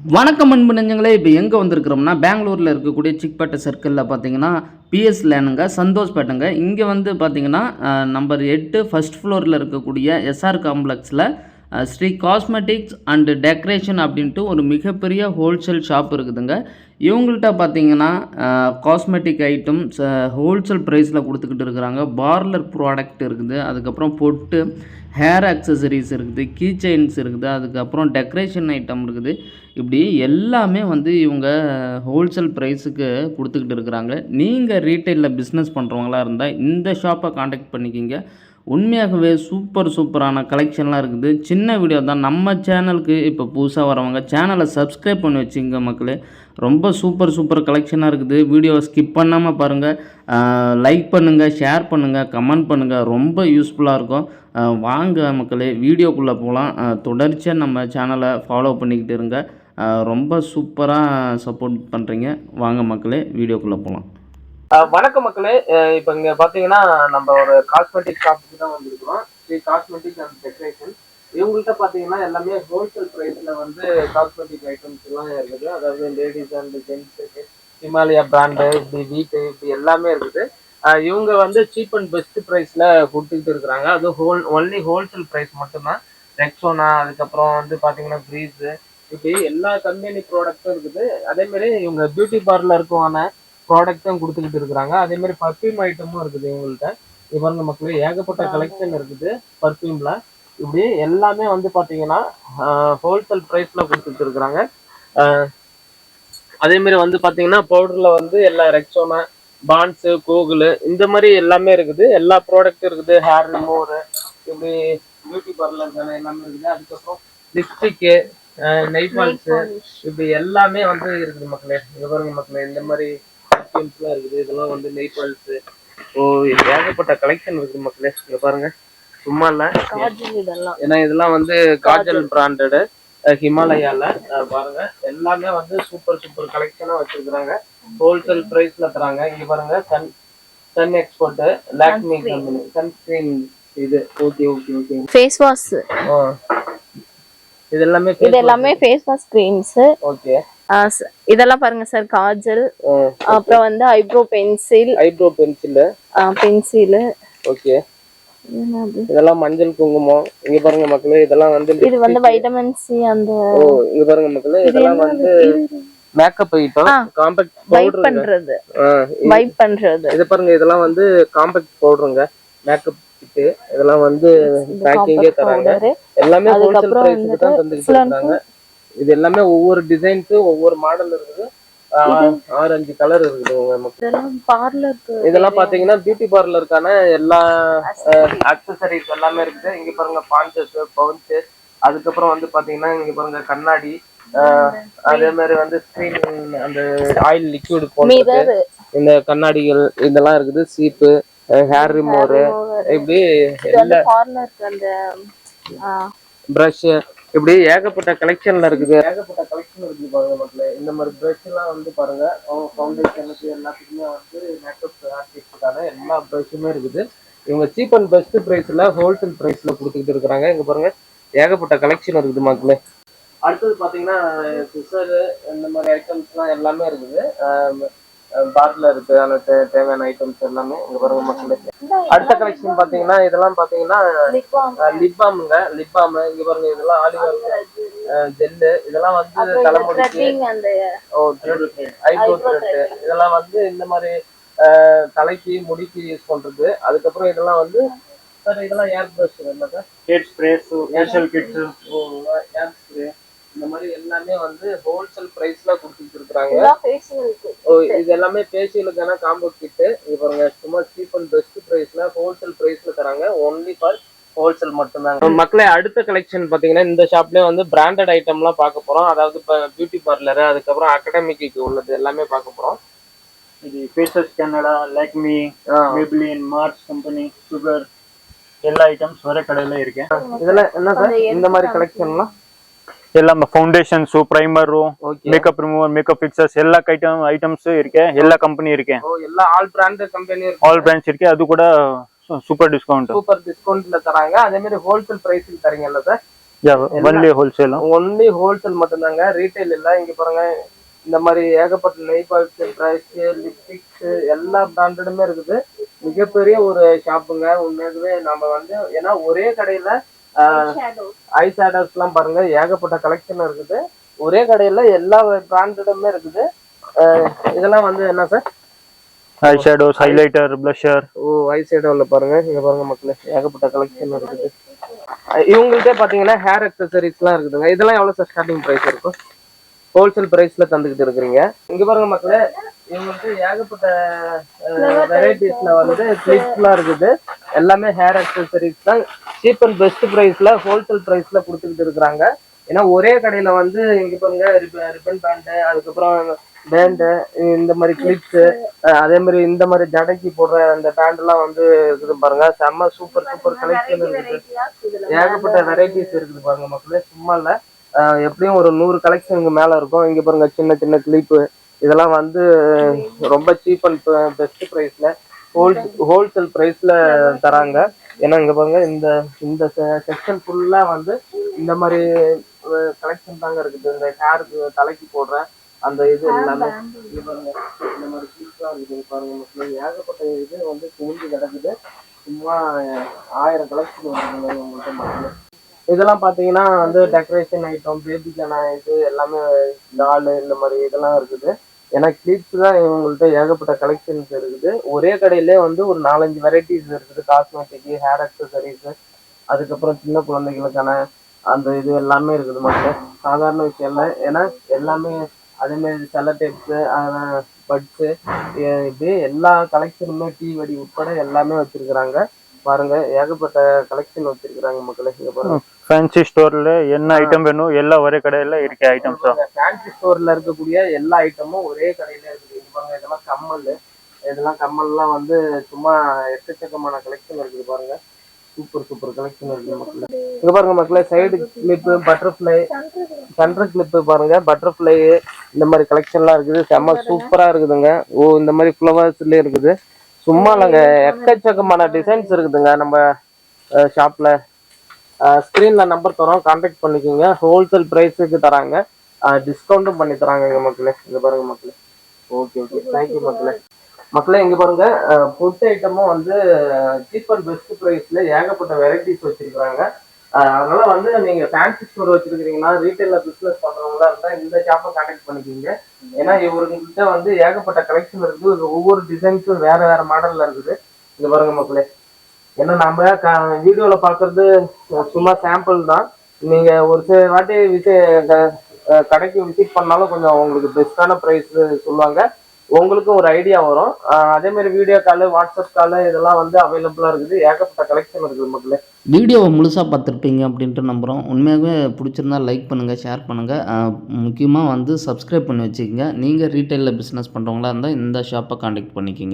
வணக்கம் அன்பு நெஞ்சங்களே இப்போ எங்கே வந்திருக்கிறோம்னா பெங்களூரில் இருக்கக்கூடிய சிக்பேட்டை சர்க்கிளில் பார்த்தீங்கன்னா பிஎஸ் லேனுங்க சந்தோஷ்பேட்டைங்க இங்கே வந்து பார்த்தீங்கன்னா நம்பர் எட்டு ஃபஸ்ட் ஃப்ளோரில் இருக்கக்கூடிய எஸ்ஆர் காம்ப்ளெக்ஸில் ஸ்ரீ காஸ்மெட்டிக்ஸ் அண்டு டெக்கரேஷன் அப்படின்ட்டு ஒரு மிகப்பெரிய ஹோல்சேல் ஷாப் இருக்குதுங்க. இவங்கள்ட்ட பார்த்தீங்கன்னா காஸ்மெட்டிக் ஐட்டம்ஸ் ஹோல்சேல் ப்ரைஸில் கொடுத்துக்கிட்டு இருக்கிறாங்க. பார்லர் ப்ராடக்ட் இருக்குது. அதுக்கப்புறம் பொட்டு ஹேர் அக்சசரிஸ் இருக்குது கீ செயின்ஸ் இருக்குது. அதுக்கப்புறம் டெக்கரேஷன் ஐட்டம் இருக்குது. இப்படி எல்லாமே வந்து இவங்க ஹோல்சேல் ப்ரைஸுக்கு கொடுத்துக்கிட்டு இருக்கிறாங்க. நீங்கள் ரீட்டைலில் பிஸ்னஸ் பண்ணுறவங்களா இருந்தால் இந்த ஷாப்பை காண்டாக்ட் பண்ணிக்கிங்க. உண்மையாகவே சூப்பர் சூப்பரான கலெக்ஷன்லாம் இருக்குது. சின்ன வீடியோ தான். நம்ம சேனலுக்கு இப்போ புதுசாக வரவங்க சேனலை சப்ஸ்கிரைப் பண்ணி வச்சுங்க மக்களே. ரொம்ப சூப்பர் சூப்பர் கலெக்ஷனாக இருக்குது. வீடியோவை ஸ்கிப் பண்ணாமல் பாருங்கள் லைக் பண்ணுங்கள் ஷேர் பண்ணுங்கள் கமெண்ட் பண்ணுங்கள் ரொம்ப யூஸ்ஃபுல்லாக இருக்கும். வாங்க மக்களே வீடியோக்குள்ளே போகலாம் தொடர்ச்சியாக நம்ம சேனலை ஃபாலோ பண்ணிக்கிட்டு இருங்க. ரொம்ப சூப்பராக சப்போர்ட் பண்ணுறீங்க வாங்க மக்களே வீடியோக்குள்ளே போகலாம் வணக்கம் மக்களே. இப்போ இப்ப இங்க பாத்தீங்கன்னா நம்ம ஒரு காஸ்மெட்டிக் ஷாப்புக்கு தான் வந்திருக்கிறோம். ஸ்ரீ காஸ்மெட்டிக் அண்ட் டெக்கரேஷன் இவங்கள்ட்ட பாத்தீங்கன்னா எல்லாமே ஹோல்சேல் ப்ரைஸில் வந்து காஸ்மெட்டிக் ஐட்டம்ஸ் எல்லாம் இருக்குது. அதாவது லேடிஸ் அண்ட் ஜென்ஸுக்கு ஹிமாலயா பிராண்டு இப்படி வீட்டு இப்படி எல்லாமே இருக்குது. இவங்க வந்து சீப் அண்ட் பெஸ்ட் ப்ரைஸில் கொடுத்துக்கிட்டு இருக்கிறாங்க. அது ஹோல் ஒன்லி ஹோல்சேல் ப்ரைஸ் மட்டும்தான். ரெக்ஸோனா அதுக்கப்புறம் வந்து பாத்தீங்கன்னா ப்ரீஸு இப்படி எல்லா கம்பெனி ப்ராடக்ட்டும் இருக்குது. அதே மாதிரி இவங்க பியூட்டி பார்லருக்குமான ப்ராடக்ட்டும் கொடுத்துக்கிட்டு இருக்கிறாங்க. அதே மாதிரி பர்ஃப்யூம் ஐட்டமும் இருக்குது இவங்கள்ட்ட. இவங்க மக்களே ஏகப்பட்ட கலெக்ஷன் இருக்குது. பர்ஃப்யூம்ல இப்படி எல்லாமே வந்து பாத்தீங்கன்னா ஹோல்சேல் பிரைஸ்ல கொடுத்துட்டு இருக்கிறாங்க. அதே மாதிரி வந்து பாத்தீங்கன்னா பவுடர்ல வந்து எல்லா ரெக்ஸோனா பான்ஸ் கோகுலு இந்த மாதிரி எல்லாமே இருக்குது. எல்லா ப்ராடக்ட்டும் இருக்குது. ஹேர் ரிமூவர் இப்படி பியூட்டி பார்லர் எல்லாமே இருக்குது. அதுக்கப்புறம் லிப்ஸ்டிக்கு நெய் பால்ஸ் இப்படி எல்லாமே வந்து இருக்குது மக்களே. பாருங்க மக்களே இந்த மாதிரி பர்ஃப்யூம்ஸ்லாம் இருக்குது. இதெல்லாம் வந்து நெய் பால்ஸ் ஓ ஏகப்பட்ட கலெக்ஷன் இருக்குது மக்களே. இங்க பாருங்க. சும்மா இல்ல. ஏன்னா இதெல்லாம் வந்து காஜல் பிராண்டடு ஹிமாலயால. பாருங்க. எல்லாமே வந்து சூப்பர் சூப்பர் கலெக்ஷனா வச்சிருக்காங்க ஹோல்சேல் பிரைஸ்ல தராங்க. இங்க பாருங்க. Sun Sun Export Lakme company sunscreen இது. Okay okay okay face wash இது எல்லாமே இது எல்லாமே ஃபேஸ் வாஷ் கிரீம்ஸ் ஓகே இதெல்லாம் பாருங்க சார் காஜல் அப்புறம் வந்து eyebrow pencil eyebrow pencil. Pencil. Okay. இதெல்லாம் மஞ்சள் குங்குமம். இங்க பாருங்க மக்களே இதெல்லாம் வந்து இது வந்து வைட்டமின் சி அந்த ஓ இங்க பாருங்க மக்களே இதெல்லாம் வந்து மேக்கப் ஐட்டம் காம்பேக்ட் பவுடர் பண்றது. வைப் பண்றது. இது பாருங்க இதெல்லாம் வந்து காம்பேக்ட் பவுடருங்க மேக்கப் கிட்டு இதெல்லாம் வந்து பேக்கிங்கே தராங்க. எல்லாமே ஹோல்சேல் பிரைஸ்க்கு தான் தந்துட்டு இருக்காங்க. இது எல்லாமே ஒவ்வொரு டிசைனுக்கு ஒவ்வொரு மாடல் இருக்குது. ஆறு அஞ்சு கலர் இருக்குது நமக்கு பார்லருக்கு இதெல்லாம் பாத்தீங்கன்னா பியூட்டி பார்லருக்கான எல்லா அக்சசரிஸ் எல்லாமே இருக்குது. இங்க பாருங்க பாஞ்சஸ் பவுன்ஸ் அதுக்கப்புறம் வந்து பாத்தீங்கன்னா இங்க பாருங்க கண்ணாடி ஆஹ் அதே மாதிரி வந்து ஸ்கிரீன் அந்த ஆயில் லிக்விட் போடுறது மிரர் இந்த கண்ணாடிகள் இதெல்லாம் இருக்குது. சீப்பு ஹேர் ரிமூவர் இப்படி ஆ, ப்ரஷ் இப்படி ஏகப்பட்ட கலெக்ஷன்ல இருக்குது. ஏகப்பட்ட கலெக்ஷன் இருக்குது பாருங்க மக்களே. இந்த மாதிரி ப்ரஷ் எல்லாம் வந்து பாருங்க. அவங்க ஃபவுண்டேஷனுக்கு எல்லாத்துக்குமே வந்து மேக்கப் ஆர்டிஸ்டுக்கான எல்லா ப்ரஷ்ஷுமே இருக்குது. இவங்க சீப் அண்ட் பெஸ்ட் ப்ரைஸ்ல ஹோல்சேல் ப்ரைஸ்ல கொடுத்துக்கிட்டு இருக்கிறாங்க. இங்க பாருங்க. ஏகப்பட்ட கலெக்ஷன் இருக்குது மக்களே. அடுத்தது பாத்தீங்கன்னா சிசரு இந்த மாதிரி ஐட்டம்ஸ்லாம் எல்லாமே இருக்குது. பாட்டில் இருக்கு அந்த தேவையான ஐட்டம்ஸ் எல்லாமே இங்க பாருங்க மக்களே. அடுத்த கலெக்ஷன் பாத்தீங்கன்னா இதெல்லாம் பாத்தீங்கன்னா லிப் பாமுங்க லிப் பாம் இங்க பாருங்க இதெல்லாம் ஆலிவர் ஜெல்லு இதெல்லாம் வந்து தலைமுடி ஓ ஐப்ரோ த்ரெட் இதெல்லாம் வந்து இந்த மாதிரி தலைக்கு முடிக்கு யூஸ் பண்றது. அதுக்கப்புறம் இதெல்லாம் வந்து சார் இதெல்லாம் ஏர் ப்ரஷ் என்ன sir head spray air spray இந்த மாதிரி எல்லாமே வந்து ஹோல்சேல் பிரைஸ்ல கொடுத்துட்டு இருக்காங்க. இது எல்லாமே பேசியலுக்கான காம்போ கிட் இவங்க சும்மா சீப் அண்ட் பெஸ்ட் பிரைஸ்ல ஹோல்சேல் பிரைஸ்ல தராங்க. ஒன்லி ஃபார் ஹோல்சேல் மட்டும்தான் மக்களே அடுத்த கலெக்ஷன் பார்த்தீங்கன்னா இந்த ஷாப்லயே வந்து பிராண்டட் ஐட்டம்லாம் பார்க்க போறோம். அதாவது இப்போ பியூட்டி பார்லர் அதுக்கப்புறம் அகடமிக்கு உள்ளது எல்லாமே பார்க்க போறோம். இது faces Canada Lakme Maybelline March company sugar எல்லா ஐட்டம்ஸ் வர கடையில இருக்கேன். இதெல்லாம் என்ன சார்? இந்த மாதிரி கலெக்ஷன்லாம் ಎಲ್ಲ foundations primer makeup remover makeup fixers ಎಲ್ಲ ಐಟಮ್ ಐಟಮ್ಸ್ ಇರಿಕೆ ಎಲ್ಲ ಕಂಪನಿ ಇರಿಕೆ ಎಲ್ಲ all brand company all brands இருக்கு. அது கூட சூப்பர் டிஸ்கவுண்ட் சூப்பர் டிஸ்கவுண்ட்ல தராங்க. அதே மாதிரி ஹோல்சேல் பிரைஸ்க்கு தரீங்கல்ல sir only wholesale only wholesale மட்டும் தாங்க ரீட்டைல் இல்ல. இங்க பாருங்க. இந்த மாதிரி ஏகப்பட்ட நெய் பால்ஸ் ட்ரைஸ் லிப்ஸ்டிக்ஸ் எல்லா பிராண்டடுமே இருக்குது. மிகப்பெரிய ஒரு ஷாப்புங்க உண்மையாகவே நம்ம வந்து ஏன்னா ஒரே கடையில ஐ ஷேடோஸ் எல்லாம் பாருங்க. ஏகப்பட்ட கலெக்ஷன் இருக்குது. ஒரே கடையில எல்லா பிராண்டடுமே இருக்குது. இதெல்லாம் வந்து என்ன sir? Eye shadows highlighter blusher oh eye ஷேடோல பாருங்க. இங்க பாருங்க மக்களே. ஏகப்பட்ட கலெக்ஷன் இருக்குது. இவங்கள்ட்ட பாத்தீங்கன்னா ஹேர் அக்சசரிஸ்லாம் இருக்குதுங்க. இதெல்லாம் எவ்வளவு சார் ஸ்டார்டிங் பிரைஸ் இருக்கும்? ஹோல்சேல் பிரைஸ்ல தந்துகிட்டு இருக்கிறீங்க. இங்க பாருங்க மக்களே. இவங்கள்ட்ட ஏகப்பட்ட வெரைட்டிஸ்ல வந்து கிளிப்ஸ்லாம் இருக்குது. எல்லாமே ஹேர் அக்சசரிஸ் தான். சீப் அண்ட் பெஸ்ட் பிரைஸ்ல ஹோல்சேல் பிரைஸ்ல கொடுத்துக்கிட்டு இருக்கிறாங்க. ஏன்னா ஒரே கடையில வந்து இங்க பாருங்க ரிப்பன் பேண்ட் அதுக்கப்புறம் பேண்டு இந்த மாதிரி கிளிப்ஸ் அதே மாதிரி இந்த மாதிரி ஜடைக்கு போடுற அந்த பேண்ட் எல்லாம் வந்து இருக்குது பாருங்க. செம்ம சூப்பர் சூப்பர் கலெக்ஷன் இருக்குது. ஏகப்பட்ட வெரைட்டிஸ் இருக்குது பாருங்க மக்களே. சும்மா இல்ல. எப்படியும் ஒரு நூறு கலெக்ஷனுக்கு மேல இருக்கும். இங்க பாருங்க சின்ன சின்ன கிளிப்பு இதெல்லாம் வந்து ரொம்ப சீப் அண்ட் பெஸ்ட் ப்ரைஸ்ல ஹோல் ஹோல்சேல் ப்ரைஸ்ல தராங்க. ஏன்னா இங்க பாருங்க இந்த இந்த செக்ஷன் ஃபுல்லா வந்து இந்த மாதிரி கலெக்ஷன் தாங்க இருக்குது. இந்த ஹேருக்கு தலைக்கு போடுற அந்த இது எல்லாமே. இந்த மாதிரி கிளிப்லாம் இருக்குது பாருங்க ஏகப்பட்ட இது வந்து குமிஞ்சு கிடக்குது. சும்மா ஆயிரம் கலெக்ஷன் உங்கள்கிட்ட மக்களே. இதெல்லாம் பாத்தீங்கன்னா வந்து டெக்கரேஷன் ஐட்டம் பேபிக்கான இது எல்லாமே டால் இந்த மாதிரி இதெல்லாம் இருக்குது. ஏன்னா கிளிப்ஸ் தான் இவங்கள்ட்ட ஏகப்பட்ட கலெக்ஷன்ஸ் இருக்குது. ஒரே கடையிலே வந்து ஒரு நாலஞ்சு வெரைட்டிஸ் இருக்குது. காஸ்மெட்டிக் ஹேர் அக்சசரிஸ் அதுக்கப்புறம் சின்ன குழந்தைகளுக்கான அந்த இது எல்லாமே இருக்குது மட்டும் சாதாரண விஷயம் இல்லை. ஏன்னா எல்லாமே அதேமாரி செல டேப்ஸு பட்ஸு இப்படி எல்லா கலெக்ஷனுமே டீ வடி உட்பட எல்லாமே வச்சுருக்குறாங்க. பாருங்க ஏகப்பட்ட கலெக்ஷன் வச்சிருக்கிறாங்க மக்களே இங்க பாருங்க. ஃபேன்சி ஸ்டோர்ல என்ன ஐட்டம் வேணும் எல்லா ஒரே கடையில இருக்க ஐட்டம்ஸ் ஃபேன்சி ஸ்டோர்ல இருக்கக்கூடிய எல்லா ஐட்டமும் ஒரே கடையில இருக்குது. இங்க பாருங்க இதெல்லாம் கம்மல். இதெல்லாம் கம்மல்லாம் வந்து சும்மா எக்கச்சக்கமான கலெக்ஷன் இருக்குது பாருங்க. சூப்பர் சூப்பர் கலெக்ஷன் இருக்குது மக்களே. இங்க பாருங்க மக்களே side clip butterfly centre clip பாருங்க பட்டர்ஃப்ளை இந்த மாதிரி கலெக்ஷன்லாம் இருக்குது. செம்ம சூப்பரா இருக்குதுங்க. ஓ இந்த மாதிரி ஃப்ளவர்ஸ்லயே இருக்குது. சும்மா இல்லைங்க எக்கச்சக்கமான டிசைன்ஸ் இருக்குதுங்க. நம்ம ஷாப்பில் ஸ்க்ரீனில் நம்பர் தரோம். கான்டாக்ட் பண்ணிக்கோங்க. ஹோல்சேல் ப்ரைஸுக்கு தராங்க. டிஸ்கவுண்ட்டும் பண்ணி தராங்க எங்கள் மக்களே. இங்க பாருங்க மக்களே. ஓகே ஓகே தேங்க்யூ மக்களே. மக்களே இங்க பாருங்க. ஃபுட் ஐட்டமும் வந்து சீப் அண்ட் பெஸ்ட் ப்ரைஸ்ல ஏகப்பட்ட வெரைட்டிஸ் வச்சுருக்குறாங்க. அதனால வந்து நீங்க ஃபேன்சி ஸ்டோர் வச்சிருக்கீங்கன்னா ரீட்டைல பிசினஸ் பண்றவங்களா இருந்தா இந்த ஷாப்பை கான்டாக்ட் பண்ணிக்கோங்க. ஏன்னா இவர்கிட்ட வந்து ஏகப்பட்ட கலெக்ஷன் இருக்குது ஒவ்வொரு டிசைன்ஸும் வேற வேற மாடல்ல இருக்குது. இங்க பாருங்க மக்களே. ஏன்னா நம்ம வீடியோல பாக்குறது சும்மா சாம்பிள் தான். நீங்க ஒரு சில வாட்டி விசே க- கடைக்கு விசிட் பண்ணாலும் கொஞ்சம் உங்களுக்கு பெஸ்டான ப்ரைஸ் சொல்லுவாங்க. உங்களுக்கும் ஒரு ஐடியா வரும். அதே மாதிரி வீடியோ காலு வாட்ஸ்அப் காலு இதெல்லாம் வந்து அவைலபிளாக இருக்குது. ஏகப்பட்ட கலெக்ஷன் இருக்குது மக்களே. வீடியோவை முழுசாக பார்த்துருப்பீங்க அப்படின்ட்டு நம்புகிறோம் உண்மையாகவே பிடிச்சிருந்தா லைக் பண்ணுங்கள் ஷேர் பண்ணுங்கள் முக்கியமாக வந்து சப்ஸ்கிரைப் பண்ணி வச்சுக்கோங்க. நீங்கள் ரீட்டைலில் பிஸ்னஸ் பண்ணுறவங்களா இருந்தால் இந்த ஷாப்பை காண்டாக்ட் பண்ணிக்கோங்க.